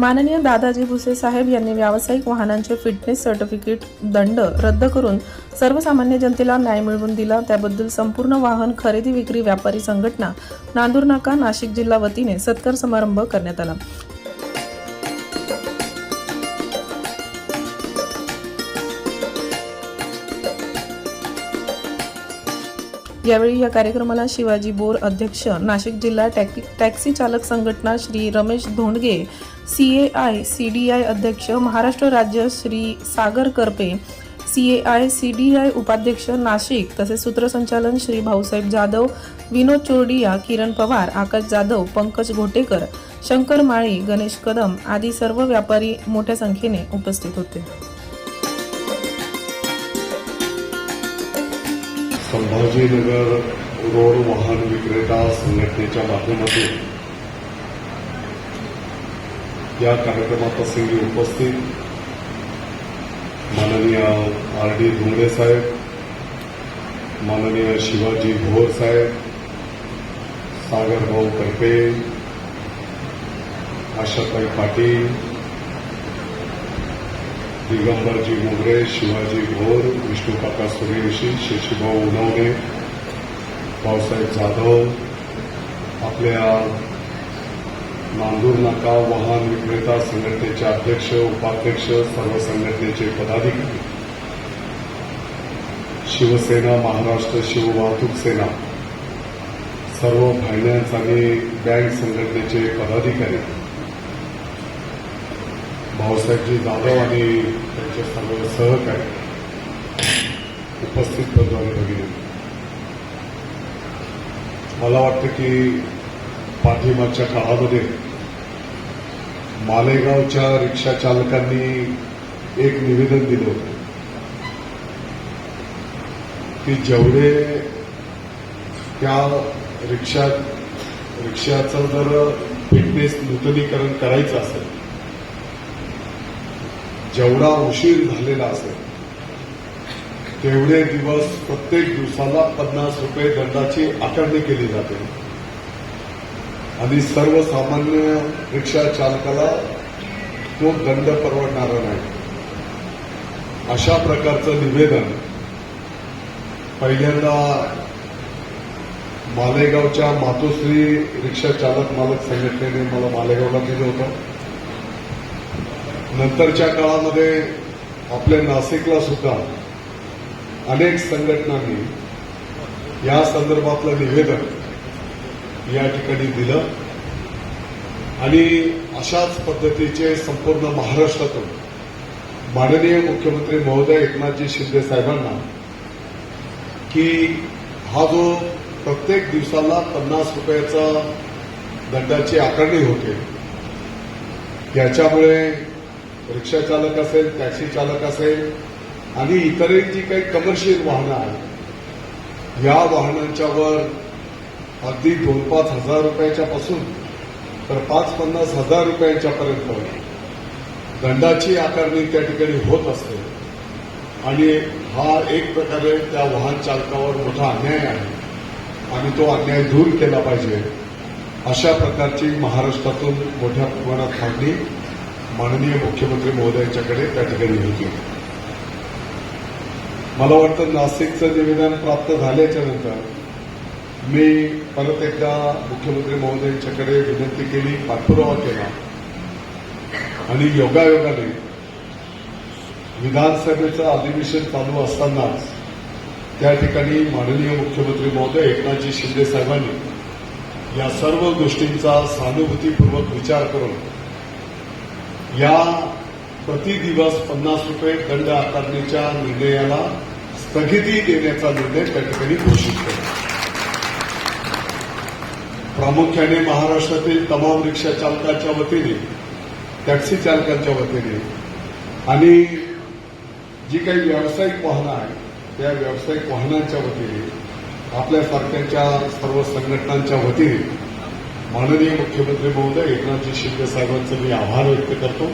माननीय दादाजी भुसे साहेब यांनी व्यावसायिक वाहनांचे फिटनेस सर्टिफिकेट दंड रद्द करून सर्वसामान्य जनतेला न्याय मिळवून दिला. त्याबद्दल संपूर्ण वाहन खरेदी विक्री व्यापारी संघटना नांदूर नाका नाशिक जिल्हा वतीने सत्कार समारंभ करण्यात आला. यावेळी या कार्यक्रमाला शिवाजी बोर अध्यक्ष नाशिक जिल्हा टॅक्सी टॅक्सी चालक संघटना Shri Ramesh Dhondge C A I C D I अध्यक्ष महाराष्ट्र राज्य Shri Sagar Karpe C A I C D I उपाध्यक्ष नाशिक तसेच सूत्रसंचालन श्री भाऊसाहेब जाधव विनोद चोरडिया किरण पवार आकाश जाधव पंकज घोटेकर शंकर माळी गणेश कदम आदी सर्व व्यापारी मोठ्या संख्येने उपस्थित होते. संभाजीनगर रोड वाहन विक्रेता संघटनेच्या माध्यमातून या कार्यक्रमाप्रसंगी उपस्थित माननीय आर डी धुंगडे साहेब माननीय शिवाजी भोर साहेब सागरभाऊ करपे आशाताई पाटील दिगंबरजी मोगरे शिवाजी भोर विष्णुकाका सुरेशी शशीभाऊ उनवणे भाऊसाहेब जाधव आपल्या नांदूर नाका वाहन विक्रेता संघटनेचे अध्यक्ष उपाध्यक्ष सर्व संघटनेचे पदाधिकारी शिवसेना महाराष्ट्र शिववाहतूक सेना सर्व फायनान्स आणि बँक संघटनेचे पदाधिकारी भाऊसाहेबजी जाधव आणि त्यांच्या सर्व सहकारी उपस्थित बंधू भगिनी मला वाटतं की पाठीमागच्या काळामध्ये मालेगावच्या रिक्षा चालकांनी एक निवेदन दिलं होतं की जेवढे त्या रिक्षा रिक्षाचं जर फिटनेस नूतनीकरण करायचं असेल जेवढा उशीर झालेला असेल तेवढे दिवस प्रत्येक दिवसाला पन्नास रुपये दंडाची आकारणी केली जाते. आणि सर्वसामान्य रिक्षा चालकाला तो दंड परवडणारा नाही. अशा प्रकारचं निवेदन पहिल्यांदा मालेगावच्या मातोश्री रिक्षा चालक मालक संघटनेने मला मालेगावला दिलं होतं. नंतरच्या काळामध्ये आपल्या नाशिकला सुद्धा अनेक संघटनांनी या संदर्भातलं निवेदन या ठिकाणी दिलं. आणि अशाच पद्धतीचे संपूर्ण महाराष्ट्रातून माननीय मुख्यमंत्री महोदय एकनाथजी शिंदे साहेबांना की हा जो प्रत्येक दिवसाला पन्नास रुपयाचा दंडाची आकारणी होते याच्यामुळे रिक्षा चालक असेल टॅक्सी चालक असेल आणि इतरही जी काही कमर्शियल वाहनं आहेत या वाहनांच्यावर अगदी दोन पाच हजार रुपयाच्या पासून तर पाच पन्नास हजार रुपयांच्यापर्यंत दंडाची आकारणी त्या ठिकाणी होत असते. आणि हा एक प्रकारे त्या वाहन चालकावर मोठा अन्याय आहे. आणि तो अन्याय दूर केला पाहिजे. अशा प्रकारची महाराष्ट्रातून मोठ्या प्रमाणात मागणी माननीय मुख्यमंत्री महोदयांच्याकडे त्या ठिकाणी होती मला वाटतं नाशिकचं निवेदन प्राप्त झाल्याच्यानंतर मी परत एकदा मुख्यमंत्री महोदयांच्याकडे विनंती केली पाठपुरावा केला. आणि योगायोगाने विधानसभेचं अधिवेशन चालू असतानाच त्या ठिकाणी माननीय मुख्यमंत्री महोदय एकनाथजी शिंदे साहेबांनी या सर्व गोष्टींचा सहानुभूतीपूर्वक विचार करून या प्रति दिवस पन्नास रुपये दंड आकारण्याच्या निर्णयाला स्थगिती देण्याचा निर्णय त्या ठिकाणी घोषित केला. प्रामुख्याने महाराष्ट्रातील तमाम रिक्षा चालकांच्या वतीने टॅक्सी चालकांच्या वतीने आणि जी काही व्यावसायिक वाहनं आहेत त्या व्यावसायिक वाहनांच्या वतीने आपल्यासारख्यांच्या सर्व संघटनांच्या वतीने माननीय मुख्यमंत्री महोदय एकनाथजी शिंदे साहेबांचे मी आभार व्यक्त करतो.